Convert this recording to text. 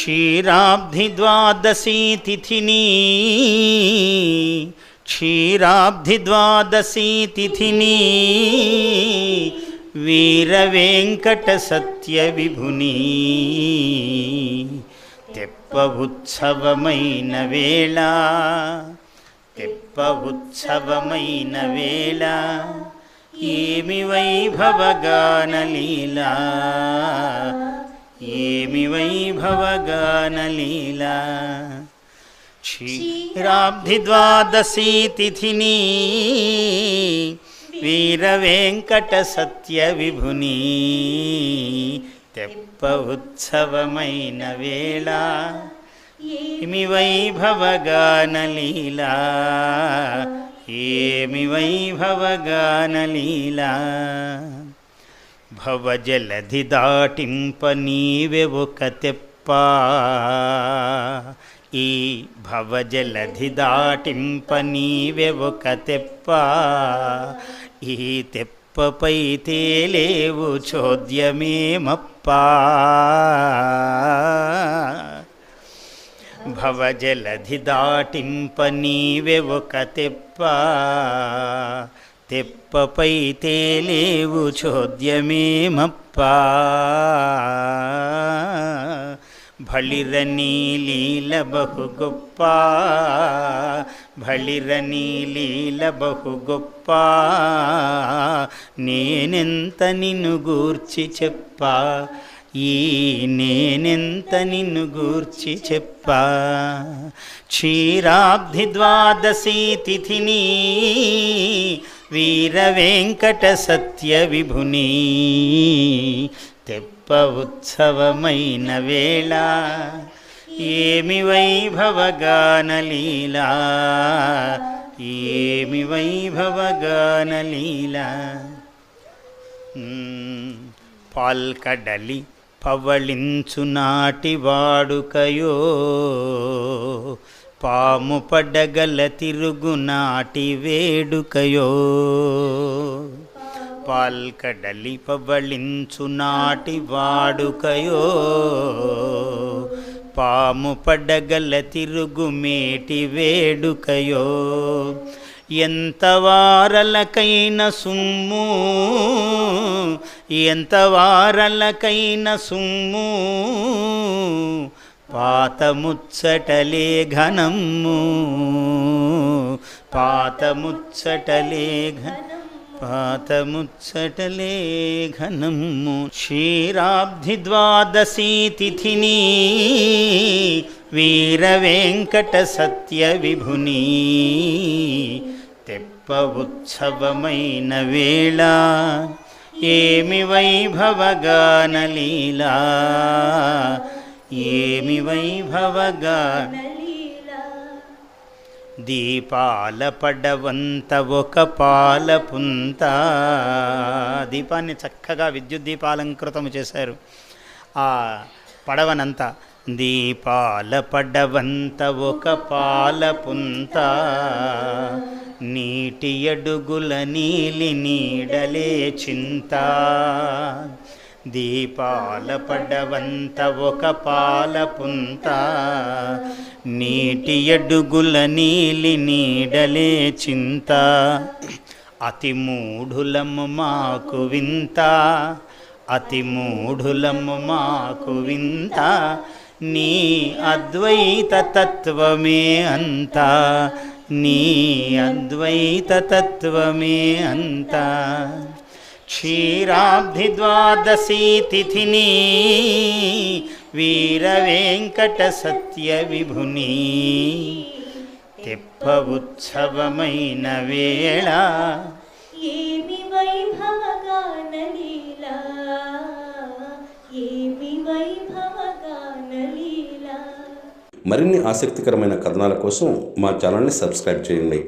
క్షీరాబ్ధి ద్వాదశీ తిథిని. క్షీరాబ్ధి తిథిని. వీర సత్య విభుని తెప్ప ఉత్సవమైన వేళ. తెప్ప ఉత్సవమైన వేళ. ఏమి వైభవగానలీలా ఏమి వైభవగానలీలా క్షీరాబ్ధి ద్వాదశీ తిథిని వీర వెంకట సత్య విభుని తెప్ప ఉత్సవమైన వేళ ఏమి వైభవగానలీలా ఏమి వైభవగానలీలా భవజలధి దాటింప నీవె ఒక తెప్ప ఈ భవజలధి దాటింప నీవె ఒక తెప్ప ఈ తెప్పపై తేలేవు చోద్యమేమప్పా భవజలధి దాటింప నీవె ఒక తెప్ప తెప్పపై తేలేవు చోద్యమేమప్పా. భళిరనీ నీలీల బహు గొప్ప. భళిరనీ నీలీల బహు గొప్ప. నేనెంత నిన్ను గూర్చి చెప్పా? ఈ నేనెంత నిన్ను గూర్చి చెప్పా? క్షీరాబ్ధి ద్వాదశీ తిథిని వీర వెంకట సత్య విభుని తెప్ప ఉత్సవమైన వేళ ఏమి వైభవగానలీలా ఏమి వైభవగానలీలా మ్మ్. పాల్కడలి పవళించు నాటి వాడుకయో పాము పడగల తిరుగు నాటి వేడుకయో. పాల్కడలి పబళించు నాటి వాడుకయో. పాము పడగల తిరుగు మేటి వేడుకయో. ఎంత వారలకైన సుమ్ము ఎంత వారలకైన సుమ్ము పాతముచ్చటలే ఘనము. పాతముచ్చటలే పాత ముచ్చటలే ఘన క్షీరాబ్ధి ద్వాదశీ తిథిని వీర వెంకట సత్య విభుని తెప్ప ఉత్సవమైన వేళ ఏమి వైభవగానలీలా. ఏమి వైభవగాన దీపాల పడవంత ఒక పాల పుంత దీపాన్ని చక్కగా విద్యుత్ దీపాలంకృతము చేశారు. ఆ పడవనంతా దీపాల పడవంత ఒక పాల పుంత. నీటి అడుగుల నీలి నీడలే చింత. దీపాల పడవంత ఒక పాల పుంత నీటి అడుగుల నీలి నీడలే చింత. అతి మూఢులము మాకు వింత అతి మూఢులము మాకు వింత. నీ అద్వైత తత్వమే అంతా నీ అద్వైత తత్వమే అంతా. క్షీరాబ్ధి ద్వాదశీ తిథిని వీర వెంకట సత్య విభుని తెప్ప ఉత్సవమైన వేళ. ఏమి వైభవగానలీలా? ఏమి వైభవగానలీలా? మరిన్ని ఆసక్తికరమైన కథనాల కోసం మా ఛానల్ని సబ్స్క్రైబ్ చేయండి.